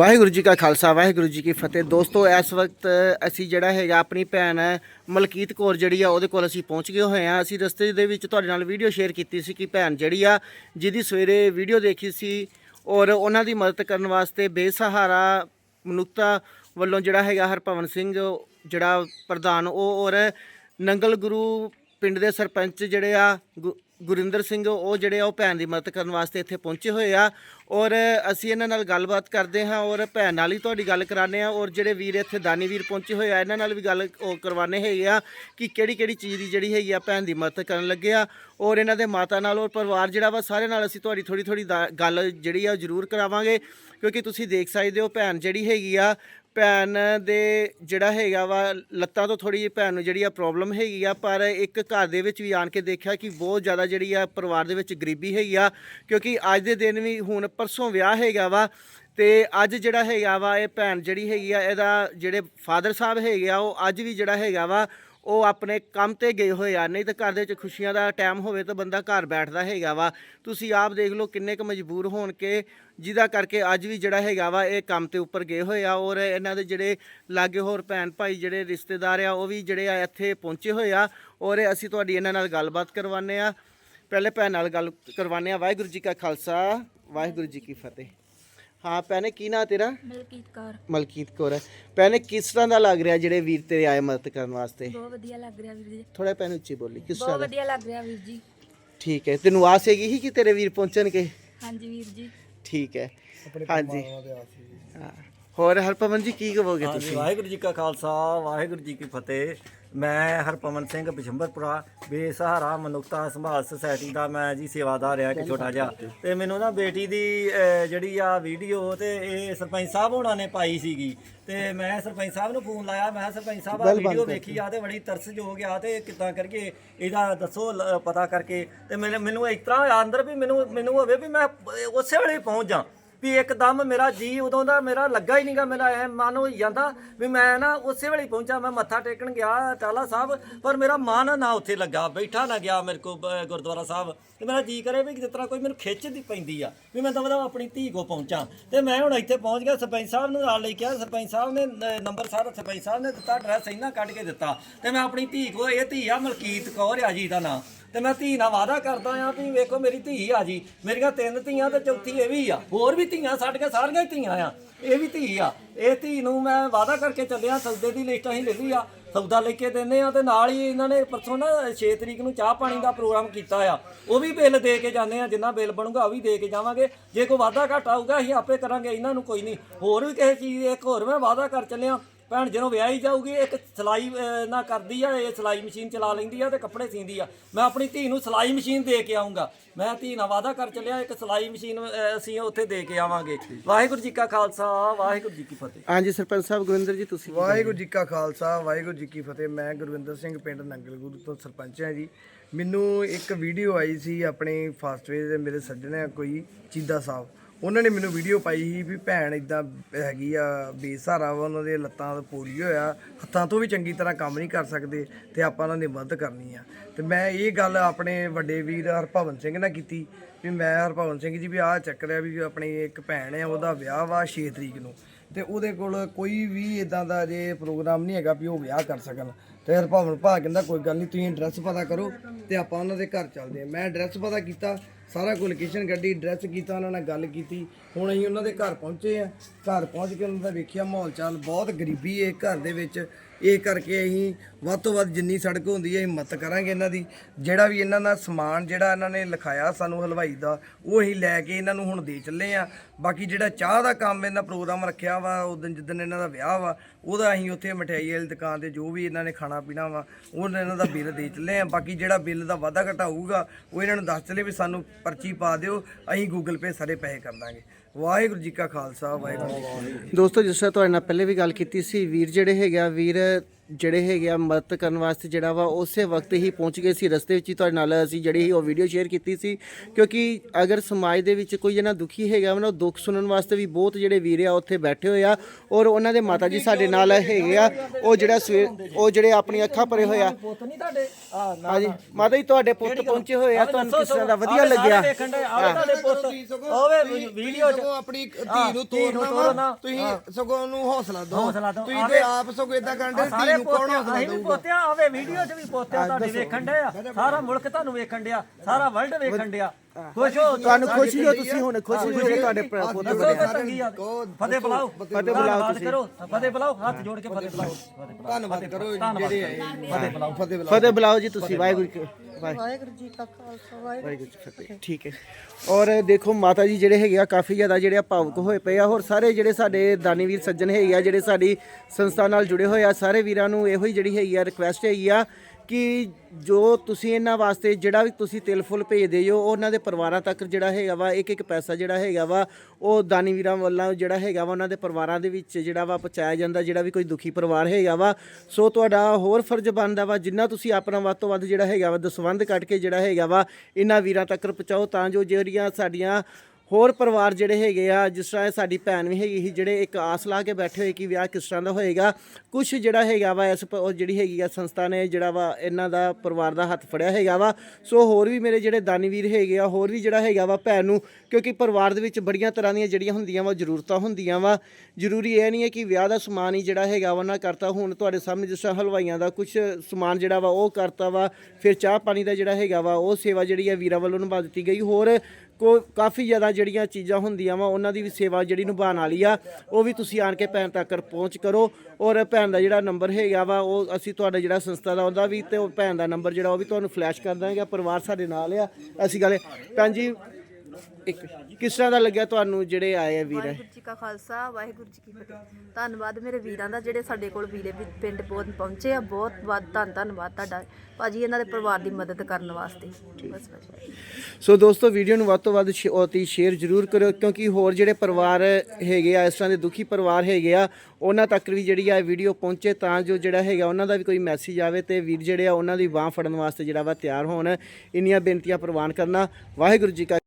ਵਾਹਿਗੁਰੂ ਜੀ ਕਾ ਖਾਲਸਾ, ਵਾਹਿਗੁਰੂ ਜੀ ਕੀ ਫਤਿਹ। ਦੋਸਤੋ, ਇਸ ਵਕਤ ਅਸੀਂ ਜਿਹੜਾ ਹੈਗਾ ਆਪਣੀ ਭੈਣ ਮਲਕੀਤ ਕੌਰ ਜਿਹੜੀ ਆ, ਉਹਦੇ ਕੋਲ ਅਸੀਂ ਪਹੁੰਚ ਗਏ ਹੋਏ ਆ। ਅਸੀਂ ਰਸਤੇ ਦੇ ਵਿੱਚ ਤੁਹਾਡੇ ਨਾਲ ਵੀਡੀਓ ਸ਼ੇਅਰ ਕੀਤੀ ਸੀ ਕਿ ਭੈਣ ਜਿਹੜੀ ਆ, ਜਿਹਦੀ ਸਵੇਰੇ ਵੀਡੀਓ ਦੇਖੀ ਸੀ ਔਰ ਉਹਨਾਂ ਦੀ ਮਦਦ ਕਰਨ ਵਾਸਤੇ ਬੇਸਹਾਰਾ ਮਨੁੱਖਤਾ ਵੱਲੋਂ ਜਿਹੜਾ ਹੈਗਾ ਹਰਪਵਨ ਸਿੰਘ, ਜਿਹੜਾ ਪ੍ਰਧਾਨ, ਉਹ ਔਰ ਨੰਗਲ ਗੁਰੂ ਪਿੰਡ ਦੇ ਸਰਪੰਚ ਜਿਹੜੇ ਆ, ਗੁ- ਗੁਰਿੰਦਰ ਸਿੰਘ, ਉਹ ਜਿਹੜੇ ਆ, ਉਹ ਭੈਣ ਦੀ ਮਦਦ ਕਰਨ ਵਾਸਤੇ ਇੱਥੇ ਪਹੁੰਚੇ ਹੋਏ ਆ। ਔਰ ਅਸੀਂ ਇਹਨਾਂ ਨਾਲ ਗੱਲਬਾਤ ਕਰਦੇ ਹਾਂ, ਔਰ ਭੈਣ ਨਾਲ ਹੀ ਤੁਹਾਡੀ ਗੱਲ ਕਰਾਣੇ ਆ ਔਰ ਜਿਹੜੇ ਵੀਰ ਇੱਥੇ ਦਾਨੀ ਵੀਰ ਪਹੁੰਚੇ ਹੋਏ ਆ, ਇਹਨਾਂ ਨਾਲ ਵੀ ਗੱਲ ਉਹ ਕਰਵਾਣੇ ਹੈਗੇ ਆ ਕਿ ਕਿਹੜੀ ਕਿਹੜੀ ਚੀਜ਼ ਦੀ ਜਿਹੜੀ ਹੈਗੀ ਆ, ਭੈਣ ਦੀ ਮਦਦ ਕਰਨ ਲੱਗੇ ਆ। ਔਰ ਇਹਨਾਂ ਦੇ ਮਾਤਾ ਨਾਲ ਔਰ ਪਰਿਵਾਰ ਜਿਹੜਾ ਵਾ ਸਾਰੇ ਨਾਲ ਅਸੀਂ ਤੁਹਾਡੀ ਥੋੜੀ ਥੋੜੀ ਗੱਲ ਜਿਹੜੀ ਆ ਉਹ ਜ਼ਰੂਰ ਕਰਾਵਾਂਗੇ। ਕਿਉਂਕਿ ਤੁਸੀਂ ਦੇਖ ਸਕਦੇ ਹੋ, ਭੈਣ ਜਿਹੜੀ ਹੈਗੀ ਆ ਭੈਣ ਦੇ ਜਿਹੜਾ ਹੈਗਾ ਵਾ, ਲੱਤਾਂ ਤੋਂ ਥੋੜੀ ਜਿਹੀ ਭੈਣ ਨੂੰ ਜਿਹੜੀ ਆ ਪ੍ਰੋਬਲਮ ਹੈਗੀ ਆ, ਪਰ ਇੱਕ ਘਰ ਦੇ ਵਿੱਚ ਵੀ ਆਣ ਕੇ ਦੇਖਿਆ ਕਿ ਬਹੁਤ ਜ਼ਿਆਦਾ ਜਿਹੜੀ ਆ ਪਰਿਵਾਰ ਦੇ ਵਿੱਚ ਗਰੀਬੀ ਹੈਗੀ ਆ, ਕਿਉਂਕਿ ਅੱਜ ਦੇ ਦਿਨ ਵੀ ਹੁਣ ਪਰਸੋਂ ਵਿਆਹ ਹੈਗਾ ਵਾ, ਤੇ ਅੱਜ ਜਿਹੜਾ ਹੈਗਾ ਵਾ, ਇਹ ਭੈਣ ਜਿਹੜੀ ਹੈਗੀ ਆ, ਇਹਦਾ ਜਿਹੜੇ ਫਾਦਰ ਸਾਹਿਬ ਹੈਗੇ ਆ, ਉਹ ਅੱਜ ਵੀ ਜਿਹੜਾ ਹੈਗਾ ਵਾ ਉਹ ਆਪਣੇ ਕੰਮ ਤੇ ਗਏ ਹੋਏ ਆ। ਨਹੀਂ ਤਾਂ ਘਰ ਦੇ ਵਿੱਚ ਖੁਸ਼ੀਆਂ ਦਾ ਟਾਈਮ ਹੋਵੇ ਤਾਂ ਬੰਦਾ ਘਰ ਬੈਠਦਾ ਹੈਗਾ ਵਾ। ਤੁਸੀਂ ਆਪ ਦੇਖ ਲਓ ਕਿੰਨੇ ਕੁ ਮਜਬੂਰ ਹੋਣ ਕੇ ਜਿਹਦਾ ਕਰਕੇ ਅੱਜ ਵੀ ਜਿਹੜਾ ਹੈਗਾ ਵਾ ਇਹ ਕੰਮ ਤੇ ਉੱਪਰ ਗਏ ਹੋਏ ਆ ਔਰ ਇਹਨਾਂ ਦੇ ਜਿਹੜੇ ਲਾਗੇ ਹੋਰ ਭੈਣ ਭਾਈ ਜਿਹੜੇ ਰਿਸ਼ਤੇਦਾਰ ਆ, ਉਹ ਵੀ ਜਿਹੜੇ ਆ ਇੱਥੇ ਪਹੁੰਚੇ ਹੋਏ ਆ ਔਰ ਅਸੀਂ ਤੁਹਾਡੀ ਇਹਨਾਂ ਨਾਲ ਗੱਲਬਾਤ ਕਰਵਾਉਂਦੇ ਆ। ਪਹਿਲੇ ਭੈਣ ਨਾਲ ਗੱਲ ਕਰਵਾਉਂਦੇ ਆ। ਵਾਹਿਗੁਰੂ ਜੀ ਕਾ ਖਾਲਸਾ, ਵਾਹਿਗੁਰੂ ਜੀ ਕੀ ਫਤਿਹ। ਹਾਂ ਭੈਣੇ ਕੀ ਨਾਂ ਤੇਰਾ? ਮਲਕੀਤ ਕੌਰ। ਮਲਕੀਤ ਕੌਰ। ਹੈ ਭੈਣੇ ਕਿਸ ਤਰ੍ਹਾਂ ਦਾ ਲੱਗ ਰਿਹਾ ਜਿਹੜੇ ਵੀਰ ਤੇਰੇ ਆਏ ਮਦਦ ਕਰਨ ਵਾਸਤੇ? ਬਹੁਤ ਵਧੀਆ ਲੱਗ ਰਿਹਾ ਵੀਰ ਜੀ। ਥੋੜਾ ਭੈਣ ਉੱਚੀ ਬੋਲੀ ਕਿਸ ਤਰ੍ਹਾਂ ਬਹੁਤ ਦਾ? ਵਧੀਆ ਲੱਗ ਰਿਹਾ ਵੀਰ ਜੀ। ਠੀਕ ਹੈ ਤੈਨੂੰ ਆਸ ਹੈਗੀ ਸੀ ਕਿ ਤੇਰੇ ਵੀਰ ਪਹੁੰਚਣਗੇ? ਹਾਂਜੀ ਵੀਰ ਜੀ। ਠੀਕ ਹੈ। ਹਾਂਜੀ। ਹਾਂ। ਹੋਰ ਹਰਪਵਨ ਜੀ ਕੀ ਕਹੋਗੇ ਤੁਸੀਂ? ਵਾਹਿਗੁਰੂ ਜੀ ਕਾ ਖਾਲਸਾ ਵਾਹਿਗੁਰੂ ਜੀ ਕੀ ਫਤਿਹ। ਮੈਂ ਹਰਪਵਨ ਸਿੰਘ ਬਿਸ਼ੰਬਰਪੁਰਾ ਬੇਸਹਾਰਾ ਮਨੁੱਖਤਾ ਸੰਭਾਲ ਸੁਸਾਇਟੀ ਦਾ ਮੈਂ ਜੀ ਸੇਵਾਦਾਰ ਆ ਇੱਕ ਛੋਟਾ ਜਿਹਾ। ਤੇ ਮੈਨੂੰ ਨਾ ਬੇਟੀ ਦੀ ਜਿਹੜੀ ਆ ਵੀਡੀਓ ਤੇ ਇਹ ਸਰਪੰਚ ਸਾਹਿਬ ਹੋਣਾ ਨੇ ਪਾਈ ਸੀਗੀ। ਤੇ ਮੈਂ ਸਰਪੰਚ ਸਾਹਿਬ ਨੂੰ ਫੋਨ ਲਾਇਆ ਮੈਂ ਸਰਪੰਚ ਸਾਹਿਬ ਆ ਵੀਡੀਓ ਵੇਖੀ ਆ ਤੇ ਬੜੀ ਤਰਸਯੋਗ ਆ ਤੇ ਕਿੱਦਾਂ ਕਰੀਏ ਇਹਦਾ ਦੱਸੋ ਪਤਾ ਕਰਕੇ। ਤੇ ਮੈਨੂੰ ਮੈਨੂੰ ਇਸ ਤਰ੍ਹਾਂ ਹੋਇਆ ਅੰਦਰ ਵੀ ਮੈਨੂੰ ਮੈਨੂੰ ਹੋਵੇ ਵੀ ਮੈਂ ਉਸੇ ਵੇਲੇ ਪਹੁੰਚ ਜਾ। ਵੀ ਇੱਕਦਮ ਮੇਰਾ ਜੀ ਉਦੋਂ ਦਾ ਮੇਰਾ ਲੱਗਾ ਹੀ ਨਹੀਂਗਾ ਮੇਰਾ ਐ ਮਨ ਹੋ ਜਾਂਦਾ ਵੀ ਮੈਂ ਨਾ ਉਸੇ ਵੇਲੇ ਹੀ ਪਹੁੰਚਾ, ਮੈਂ ਮੱਥਾ ਟੇਕਣ ਗਿਆ ਟਾਲਾ ਸਾਹਿਬ, ਪਰ ਮੇਰਾ ਮਨ ਨਾ ਉੱਥੇ ਲੱਗਾ, ਬੈਠਾ ਨਾ ਗਿਆ ਮੇਰੇ ਕੋ ਗੁਰਦੁਆਰਾ ਸਾਹਿਬ। ਤੇ ਮੇਰਾ ਜੀ ਕਰੇ ਵੀ ਜਿਸ ਤਰ੍ਹਾਂ ਕੋਈ ਮੈਨੂੰ ਖਿੱਚ ਦੀ ਪੈਂਦੀ ਆ, ਵੀ ਮੈਂ ਦਵਦਾ ਆਪਣੀ ਧੀ ਕੋ ਪਹੁੰਚਾਂ। ਤੇ ਮੈਂ ਹੁਣ ਇੱਥੇ ਪਹੁੰਚ ਗਿਆ, ਸਰਪੰਚ ਸਾਹਿਬ ਨੂੰ ਨਾਲ ਲੈ ਕੇ ਆ ਸਰਪੰਚ ਸਾਹਿਬ ਨੇ ਨੰਬਰ ਸਾਰਾ ਸਰਪੰਚ ਸਾਹਿਬ ਨੇ ਦਿੱਤਾ ਐਡਰੈਸ ਇਹਨਾਂ ਕੱਢ ਕੇ ਦਿੱਤਾ। ਤੇ ਮੈਂ ਆਪਣੀ ਧੀ ਕੋ ਇਹ ਧੀ ਆ ਮਲਕੀਤ ਕੌਰ ਆ ਜੀ ਦਾ ਨਾਂ। ਤੇ ਮੈਂ ਧੀ ਨਾਲ ਵਾਅਦਾ ਕਰਦਾ ਆ ਵੀ ਵੇਖੋ ਮੇਰੀ ਧੀ ਆ ਜੀ, ਮੇਰੀਆਂ ਤਿੰਨ ਧੀਆਂ ਤੇ ਚੌਥੀ ਇਹ ਵੀ ਆ, ਹੋਰ ਵੀ ਧੀਆਂ ਸਾਡੀਆਂ ਸਾਰੀਆਂ ਹੀ ਧੀਆਂ ਆ, ਇਹ ਵੀ ਧੀ ਆ, ਇਹ ਧੀ ਨੂੰ ਮੈਂ ਵਾਅਦਾ ਕਰਕੇ ਚੱਲਿਆ, ਸੌਦੇ ਦੀ ਲਿਸਟ ਅਸੀਂ ਲੈ ਲਈ ਆ, ਸੌਦਾ ਲੈ ਕੇ ਦਿੰਦੇ ਆ ਤੇ ਨਾਲ ਹੀ ਇਹਨਾਂ ਨੇ ਪਰਸੋਂ ਨਾ 6 ਤਰੀਕ ਨੂੰ ਚਾਹ ਪਾਣੀ ਦਾ ਪ੍ਰੋਗਰਾਮ ਕੀਤਾ ਆ, ਉਹ ਵੀ ਬਿੱਲ ਦੇ ਕੇ ਜਾਂਦੇ ਆ, ਜਿੰਨਾ ਬਿੱਲ ਬਣੂਗਾ ਉਹ ਵੀ ਦੇ ਕੇ ਜਾਵਾਂਗੇ, ਜੇ ਕੋਈ ਵਾਅਦਾ ਘਾਟਾ ਆਊਗਾ ਅਸੀਂ ਆਪੇ ਕਰਾਂਗੇ, ਇਹਨਾਂ ਨੂੰ ਕੋਈ ਨਹੀਂ, ਹੋਰ ਵੀ ਕਿਸੇ ਚੀਜ਼ ਇੱਕ ਹੋਰ ਮੈਂ ਵਾਅਦਾ ਕਰ ਚੱਲਿਆ ਭੈਣ ਜਦੋਂ ਵਿਆਹੀ ਜਾਊਗੀ ਇੱਕ ਸਿਲਾਈ ਅਹ, ਨਾ ਕਰਦੀ ਆ ਇਹ ਸਿਲਾਈ ਮਸ਼ੀਨ ਚਲਾ ਲੈਂਦੀ ਆ ਤੇ ਕੱਪੜੇ ਸੀਂਦੀ ਆ। ਮੈਂ ਆਪਣੀ ਧੀ ਨੂੰ ਸਿਲਾਈ ਮਸ਼ੀਨ ਦੇ ਕੇ ਆਉਂਗਾ ਮੈਂ ਧੀ ਨਾਲ ਵਾਅਦਾ ਕਰ ਚੱਲਿਆ ਇੱਕ ਸਿਲਾਈ ਮਸ਼ੀਨ ਅਹ, ਅਸੀਂ ਉੱਥੇ ਦੇ ਕੇ ਆਵਾਂਗੇ। ਵਾਹਿਗੁਰੂ ਜੀ ਕਾ ਖਾਲਸਾ ਵਾਹਿਗੁਰੂ ਜੀ ਕੀ ਫਤਿਹ। ਹਾਂਜੀ ਸਰਪੰਚ ਸਾਹਿਬ ਗੁਰਿੰਦਰ ਜੀ ਤੁਸੀਂ ਵਾਹਿਗੁਰੂ ਜੀ ਕਾ ਖਾਲਸਾ ਵਾਹਿਗੁਰੂ ਜੀ ਕੀ ਫਤਿਹ। ਮੈਂ ਗੁਰਵਿੰਦਰ ਸਿੰਘ ਪਿੰਡ ਨੰਗਲਗੁਰੂ ਤੋਂ ਸਰਪੰਚ ਹਾਂ ਜੀ। ਮੈਨੂੰ ਇੱਕ ਵੀਡੀਓ ਆਈ ਸੀ ਆਪਣੇ ਫਾਸਟਵੇ ਦੇ ਮੇਰੇ ਸੱਜਣ ਆ ਕੋਈ ਚੀਦਾ ਸਾਹਿਬ। ਉਹਨਾਂ ਨੇ ਮੈਨੂੰ ਵੀਡੀਓ ਪਾਈ ਸੀ ਵੀ ਭੈਣ ਇਦਾਂ ਹੈਗੀ ਆ, ਬੇਸਹਾਰਾ ਵਾ, ਉਹਨਾਂ ਦੇ ਲੱਤਾਂ ਦਾ ਪੋਲੀਓ ਹੋਇਆ। ਹੱਥਾਂ ਤੋਂ ਵੀ ਚੰਗੀ ਤਰ੍ਹਾਂ ਕੰਮ ਨਹੀਂ ਕਰ ਸਕਦੇ ਤੇ ਆਪਾਂ ਉਹਨਾਂ ਦੀ ਮਦਦ ਕਰਨੀ ਆ। ਤੇ ਮੈਂ ਇਹ ਗੱਲ ਆਪਣੇ ਵੱਡੇ ਵੀਰ ਹਰਭਵਨ ਸਿੰਘ ਨਾਲ ਕੀਤੀ ਵੀ ਮੈਂ ਹਰਭਵਨ ਸਿੰਘ ਜੀ ਵੀ ਆਹ ਚੱਕਰ ਆ ਵੀ ਆਪਣੀ ਇੱਕ ਭੈਣ ਆ, ਉਹਦਾ ਵਿਆਹ ਵਾ 6 ਤਰੀਕ ਨੂੰ। ਤੇ ਉਹਦੇ ਕੋਲ ਕੋਈ ਵੀ ਇਦਾਂ ਦਾ ਜੇ ਪ੍ਰੋਗਰਾਮ ਨਹੀਂ ਹੈਗਾ ਵੀ ਉਹ ਵਿਆਹ ਕਰ ਸਕਣ। ਤੇ ਹਰਭਵਨ ਭਾ ਕਹਿੰਦਾ ਕੋਈ ਗੱਲ ਨਹੀਂ ਤੁਸੀਂ ਐਡਰੈਸ ਪਤਾ ਕਰੋ ਤੇ ਆਪਾਂ ਉਹਨਾਂ ਦੇ ਘਰ ਚੱਲਦੇ ਆ ਮੈਂ ਐਡਰੈਸ ਪਤਾ ਕੀਤਾ, ਸਾਰਾ ਕੋਈ ਲੋਕੇਸ਼ਨ ਕੱਢੀ ਐਡਰੈਸ ਕੀਤਾ, ਉਹਨਾਂ ਨਾਲ ਗੱਲ ਕੀਤੀ। ਹੁਣ ਅਸੀਂ ਉਹਨਾਂ ਦੇ ਘਰ ਪਹੁੰਚੇ ਆ ਘਰ ਪਹੁੰਚ ਕੇ ਉਹਨਾਂ ਦਾ ਵੇਖਿਆ ਮਾਹੌਲ ਚਾਲ ਬਹੁਤ ਗਰੀਬੀ ਹੈ ਘਰ ਦੇ ਵਿੱਚ। ਇਹ ਕਰਕੇ ਅਸੀਂ ਵੱਧ ਤੋਂ ਵੱਧ ਜਿੰਨੀ ਸੜਕ ਹੁੰਦੀ ਹੈ, ਹਿੰਮਤ ਕਰਾਂਗੇ ਇਹਨਾਂ ਦੀ। ਜਿਹੜਾ ਵੀ ਇਹਨਾਂ ਦਾ ਸਮਾਨ ਜਿਹੜਾ ਇਹਨਾਂ ਨੇ ਲਿਖਾਇਆ ਸਾਨੂੰ ਹਲਵਾਈ ਦਾ, ਉਹ ਅਸੀਂ ਲੈ ਕੇ ਇਹਨਾਂ ਨੂੰ ਹੁਣ ਦੇ ਚੱਲੇ ਆ ਬਾਕੀ ਜਿਹੜਾ ਚਾਹ ਦਾ ਕੰਮ ਇਹਨਾਂ ਪ੍ਰੋਗਰਾਮ ਰੱਖਿਆ ਵਾ, ਉਹ ਦਿਨ ਜਿੱਦਣ ਇਹਨਾਂ ਦਾ ਵਿਆਹ ਵਾ, ਉਹਦਾ ਅਸੀਂ ਉੱਥੇ ਮਠਿਆਈ ਵਾਲੀ ਦੁਕਾਨ ਤੇ ਜੋ ਵੀ ਇਹਨਾਂ ਨੇ ਖਾਣਾ ਖਾਣਾ ਪੀਣਾ ਵਾ ਉਹ ਇਹਨਾਂ ਦਾ ਬਿੱਲ ਦੇ ਚੱਲੇ ਆ। ਬਾਕੀ ਜਿਹੜਾ ਬਿੱਲ ਦਾ ਵਾਧਾ ਘਟਾਊਗਾ ਉਹ ਇਹਨਾਂ ਨੂੰ ਦੱਸ ਚੱਲੇ ਵੀ ਸਾਨੂੰ ਪਰਚੀ ਪਾ ਦਿਓ, ਅਸੀਂ ਗੂਗਲ ਪੇ ਸਾਰੇ ਪੈਸੇ ਕਰ ਦਾਂਗੇ। ਵਾਹਿਗੁਰੂ ਜੀ ਕਾ ਖਾਲਸਾ ਵਾਹਿਗੁਰੂ ਜੀ ਕੀ ਫਤਿਹ। ਦੋਸਤੋ ਜਿਸ ਤਰ੍ਹਾਂ ਤੁਹਾਡੇ ਨਾਲ ਪਹਿਲੇ ਵੀ ਗੱਲ ਕੀਤੀ ਸੀ ਵੀਰ ਜਿਹੜੇ ਹੈਗੇ ਆ ਵੀਰ ਜਿਹੜੇ ਹੈਗੇ ਆ ਮਦਦ ਕਰਨ ਵਾਸਤੇ ਜਿਹੜਾ ਵਾ ਉਸੇ ਵਕਤ ਹੀ ਪਹੁੰਚ ਗਏ ਸੀ ਰਸਤੇ ਵਿੱਚ ਹੀ ਤੁਹਾਡੇ ਨਾਲ ਅਸੀਂ ਜਿਹੜੀ ਉਹ ਵੀਡੀਓ ਸ਼ੇਅਰ ਕੀਤੀ ਸੀ। ਕਿਉਂਕਿ ਅਗਰ ਸਮਾਜ ਦੇ ਵਿੱਚ ਕੋਈ ਜਣਾ ਦੁਖੀ ਹੈਗਾ ਵਾ ਨਾ ਦੁੱਖ ਸੁਣਨ ਵਾਸਤੇ ਵੀ ਬਹੁਤ ਜਿਹੜੇ ਵੀਰ ਆ ਉੱਥੇ ਬੈਠੇ ਹੋਏ ਆ ਔਰ ਉਹਨਾਂ ਦੇ ਮਾਤਾ ਜੀ ਸਾਡੇ ਨਾਲ ਹੈਗੇ ਆ ਉਹ ਜਿਹੜਾ ਸਵੇਰ ਉਹ ਜਿਹੜੇ ਆਪਣੀ ਅੱਖਾਂ ਭਰੇ ਹੋਏ ਆ। ਪੁੱਤ ਨਹੀਂ ਤੁਹਾਡੇ? ਆ ਹਾਂਜੀ ਮਾਤਾ ਜੀ ਤੁਹਾਡੇ ਪੁੱਤ ਪਹੁੰਚੇ ਹੋਏ ਆ ਤੁਹਾਨੂੰ ਕਿਸ ਤਰ੍ਹਾਂ ਦਾ ਵਧੀਆ ਲੱਗਿਆ? ਵੇਖਣ ਦੇ ਆਵੇ ਤੁਹਾਡੇ ਪੁੱਤ। ਓਵੇ ਵੀਡੀਓ ਚ ਸਗੋਂ ਆਪਣੀ ਧੀ ਨੂੰ ਤੋੜਨਾ। ਵਾ। ਤੁਸੀਂ ਸਗੋਂ ਉਹਨੂੰ ਹੌਸਲਾ ਦਿਓ। ਤੁਸੀਂ ਤੇ ਆਪ ਸਗੋਂ ਇਦਾਂ ਕਰਦੇ ਧੀ ਸਾਰੇ ਨੂੰ ਕੌਣ ਹੌਸਲਾ ਦਊਗਾ? ਪੋਤਿਆ ਆਵੇ ਵੀਡੀਓ 'ਚ ਵੀ ਪੋਤਿਆ ਤੁਹਾਡੇ ਵੇਖਣ ਡਿਆ ਆ। ਸਾਰਾ ਮੁਲਕ ਤੁਹਾਨੂੰ ਵੇਖਣ ਡਿਆ ਸਾਰਾ ਵਰਲਡ ਵੇਖਣ ਡਿਆ। ਖੁਸ਼ ਹੋ ਤੁਹਾਨੂੰ ਖੁਸ਼ੀ ਹੋ ਤੁਸੀਂ ਹੁਣ ਖੁਸ਼ ਹੋ ਜਿਹੜੇ ਤੁਹਾਡੇ ਪੁੱਤ ਬਣੇ ਫਤਿਹ ਬੁਲਾਓ। ਫਤਿਹ ਬੁਲਾਓ ਕਰੋ ਫਤਿਹ ਬੁਲਾਓ ਹੱਥ ਜੋੜ ਕੇ ਫਤਿਹ ਬੁਲਾਓ। ਧੰਨਵਾਦ ਕਰੋ ਜਿਹੜੇ ਆਏ। ਫਤਿਹ ਬੁਲਾਓ ਫਤਿਹ ਬੁਲਾਓ। ਜੀ ਤੁਸੀਂ ਵਾਹਿਗੁਰੂ ਵਾਹਿਗੁਰੂ ਜੀ ਕਾ ਖਾਲਸਾ ਵਾਹਿਗੁਰੂ ਵਾਹਿਗੁਰੂ ਜੀ ਕੀ ਫਤਿਹ। ਠੀਕ ਹੈ। ਔਰ ਦੇਖੋ ਮਾਤਾ ਜੀ ਜਿਹੜੇ ਹੈਗੇ ਆ ਕਾਫੀ ਜ਼ਿਆਦਾ ਜਿਹੜੇ ਆ ਭਾਵੁਕ ਹੋਏ ਪਏ ਆ ਹੋਰ ਸਾਰੇ ਜਿਹੜੇ ਸਾਡੇ ਦਾਨੀ ਵੀਰ ਸੱਜਣ ਹੈਗੇ ਆ ਜਿਹੜੇ ਸਾਡੀ ਸੰਸਥਾ ਨਾਲ ਜੁੜੇ ਹੋਏ ਆ ਸਾਰੇ ਵੀਰਾਂ ਨੂੰ ਇਹੋ ਹੀ ਜਿਹੜੀ ਹੈਗੀ ਆ ਰਿਕੁਐਸਟ ਹੈਗੀ ਆ ਕਿ ਜੋ ਤੁਸੀਂ ਇਹਨਾਂ ਵਾਸਤੇ ਜਿਹੜਾ ਵੀ ਤੁਸੀਂ ਤਿਲ ਫੁੱਲ ਭੇਜਦੇ ਹੋ, ਉਹਨਾਂ ਦੇ ਪਰਿਵਾਰਾਂ ਤੱਕ ਜਿਹੜਾ ਹੈਗਾ ਵਾ, ਇੱਕ ਇੱਕ ਪੈਸਾ ਜਿਹੜਾ ਹੈਗਾ ਵਾ, ਉਹ ਦਾਨੀ ਵੀਰਾਂ ਵੱਲੋਂ ਜਿਹੜਾ ਹੈਗਾ ਵਾ, ਉਹਨਾਂ ਦੇ ਪਰਿਵਾਰਾਂ ਦੇ ਵਿੱਚ ਜਿਹੜਾ ਵਾ ਪਹੁੰਚਾਇਆ ਜਾਂਦਾ, ਜਿਹੜਾ ਵੀ ਕੋਈ ਦੁਖੀ ਪਰਿਵਾਰ ਹੈਗਾ ਵਾ। ਸੋ ਤੁਹਾਡਾ ਹੋਰ ਫਰਜ਼ ਬਣਦਾ ਵਾ, ਜਿੰਨਾ ਤੁਸੀਂ ਆਪਣਾ ਵੱਧ ਤੋਂ ਵੱਧ ਜਿਹੜਾ ਹੈਗਾ ਵਾ, ਦਸਵੰਧ ਕੱਢ ਕੇ ਜਿਹੜਾ ਹੈਗਾ ਵਾ, ਇਹਨਾਂ ਵੀਰਾਂ ਤੱਕ ਪਹੁੰਚਾਓ, ਤਾਂ ਜੋ ਜਿਹੜੀਆਂ ਸਾਡੀਆਂ ਹੋਰ ਪਰਿਵਾਰ ਜਿਹੜੇ ਹੈਗੇ ਆ, ਜਿਸ ਤਰ੍ਹਾਂ ਇਹ ਸਾਡੀ ਭੈਣ ਵੀ ਹੈਗੀ ਸੀ, ਜਿਹੜੇ ਇੱਕ ਆਸ ਲਾ ਕੇ ਬੈਠੇ ਹੋਏ ਕਿ ਵਿਆਹ ਕਿਸ ਤਰ੍ਹਾਂ ਦਾ ਹੋਏਗਾ ਕੁਝ ਜਿਹੜਾ ਹੈਗਾ ਵਾ ਇਸ ਪ- ਉਹ ਜਿਹੜੀ ਹੈਗੀ ਆ ਸੰਸਥਾ ਨੇ ਜਿਹੜਾ ਵਾ ਇਹਨਾਂ ਦਾ ਪਰਿਵਾਰ ਦਾ ਹੱਥ ਫੜਿਆ ਹੈਗਾ ਵਾ। ਸੋ ਹੋਰ ਵੀ ਮੇਰੇ ਜਿਹੜੇ ਦਾਨੀ ਵੀਰ ਹੈਗੇ ਆ, ਹੋਰ ਵੀ ਜਿਹੜਾ ਹੈਗਾ ਵਾ ਭੈਣ ਨੂੰ, ਕਿਉਂਕਿ ਪਰਿਵਾਰ ਦੇ ਵਿੱਚ ਬੜੀਆਂ ਤਰ੍ਹਾਂ ਦੀਆਂ ਜਿਹੜੀਆਂ ਹੁੰਦੀਆਂ ਵਾ, ਜ਼ਰੂਰਤਾਂ ਹੁੰਦੀਆਂ ਵਾ। ਜ਼ਰੂਰੀ ਇਹ ਨਹੀਂ ਹੈ ਕਿ ਵਿਆਹ ਦਾ ਸਮਾਨ ਹੀ ਜਿਹੜਾ ਹੈਗਾ ਵਾ ਨਾ ਕਰਤਾ, ਹੁਣ ਤੁਹਾਡੇ ਸਾਹਮਣੇ ਜਿਸ ਤਰ੍ਹਾਂ ਹਲਵਾਈਆਂ ਦਾ ਕੁਝ ਸਮਾਨ ਜਿਹੜਾ ਵਾ ਉਹ ਕਰਤਾ ਵਾ, ਫਿਰ ਚਾਹ ਪਾਣੀ ਦਾ ਜਿਹੜਾ ਹੈਗਾ ਵਾ, ਉਹ ਸੇਵਾ ਜਿਹੜੀ ਆ ਵੀਰਾਂ ਵੱਲੋਂ ਨਿਭਾ ਦਿੱਤੀ ਗਈ। ਹੋਰ ਕੋ ਕਾਫੀ ਜ਼ਿਆਦਾ ਜਿਹੜੀਆਂ ਚੀਜ਼ਾਂ ਹੁੰਦੀਆਂ ਵਾ, ਉਹਨਾਂ ਦੀ ਵੀ ਸੇਵਾ ਜਿਹੜੀ ਨਿਭਾਉਣ ਵਾਲੀ ਆ, ਉਹ ਵੀ ਤੁਸੀਂ ਆਣ ਕੇ ਭੈਣ ਤੱਕ ਪਹੁੰਚ ਕਰੋ। ਔਰ ਭੈਣ ਦਾ ਜਿਹੜਾ ਨੰਬਰ ਹੈਗਾ ਵਾ, ਉਹ ਅਸੀਂ ਤੁਹਾਡਾ ਜਿਹੜਾ ਸੰਸਥਾ ਦਾ ਉਹਦਾ ਵੀ ਤੇ ਉਹ ਭੈਣ ਦਾ ਨੰਬਰ ਜਿਹੜਾ ਉਹ ਵੀ ਤੁਹਾਨੂੰ ਫਲੈਸ਼ ਕਰ ਦਾਂਗੇ ਪਰਿਵਾਰ ਸਾਡੇ ਨਾਲ ਆ। ਅਸੀਂ ਗੱਲ ਭੈਣ ਜੀ ਇੱਕ ਕਿਸ ਤਰ੍ਹਾਂ ਦਾ ਲੱਗਿਆ ਤੁਹਾਨੂੰ ਜਿਹੜੇ ਆਏ ਆ ਵੀਰ? ਵਾਹਿਗੁਰੂ ਜੀ ਕਾ ਖਾਲਸਾ ਵਾਹਿਗੁਰੂ ਜੀ ਕੀ ਫਤਿਹ। ਧੰਨਵਾਦ ਮੇਰੇ ਵੀਰਾਂ ਦਾ ਜਿਹੜੇ ਸਾਡੇ ਕੋਲ ਵੀਰੇ ਵੀ ਪਿੰਡ ਬਹੁਤ ਪਹੁੰਚੇ ਆ। ਬਹੁਤ ਬਹੁਤ ਧੰਨ ਧੰਨਵਾਦ ਤੁਹਾਡਾ। ਭਾਜੀ ਇਹਨਾਂ ਦੇ ਪਰਿਵਾਰ ਦੀ ਮਦਦ ਕਰਨ ਵਾਸਤੇ। ਬਸ ਬਸ। ਸੋ ਦੋਸਤੋ ਵੀਡੀਓ ਨੂੰ ਵੱਧ ਤੋਂ ਵੱਧ ਸ਼- ਸ਼ੇਅਰ ਜ਼ਰੂਰ ਕਰਿਓ ਕਿਉਂਕਿ ਹੋਰ ਜਿਹੜੇ ਪਰਿਵਾਰ ਹੈਗੇ ਆ ਇਸ ਤਰ੍ਹਾਂ ਦੇ ਦੁਖੀ ਪਰਿਵਾਰ ਹੈਗੇ ਆ ਉਹਨਾਂ ਤੱਕ ਵੀ ਜਿਹੜੀ ਆ ਵੀਡੀਓ ਪਹੁੰਚੇ ਤਾਂ ਜੋ ਜਿਹੜਾ ਹੈਗਾ ਉਹਨਾਂ ਦਾ ਵੀ ਕੋਈ ਮੈਸੇਜ ਆਵੇ ਤੇ ਵੀਰ ਜਿਹੜੇ ਆ ਉਹਨਾਂ ਦੀ ਬਾਹ ਫੜਨ ਵਾਸਤੇ ਜਿਹੜਾ ਵਾ ਤਿਆਰ ਹੋਣ। ਇੰਨੀਆਂ ਬੇਨਤੀਆਂ ਪ੍ਰਵਾਨ ਕਰਨਾ। ਵਾਹਿਗੁਰੂ ਜੀ ਕਾ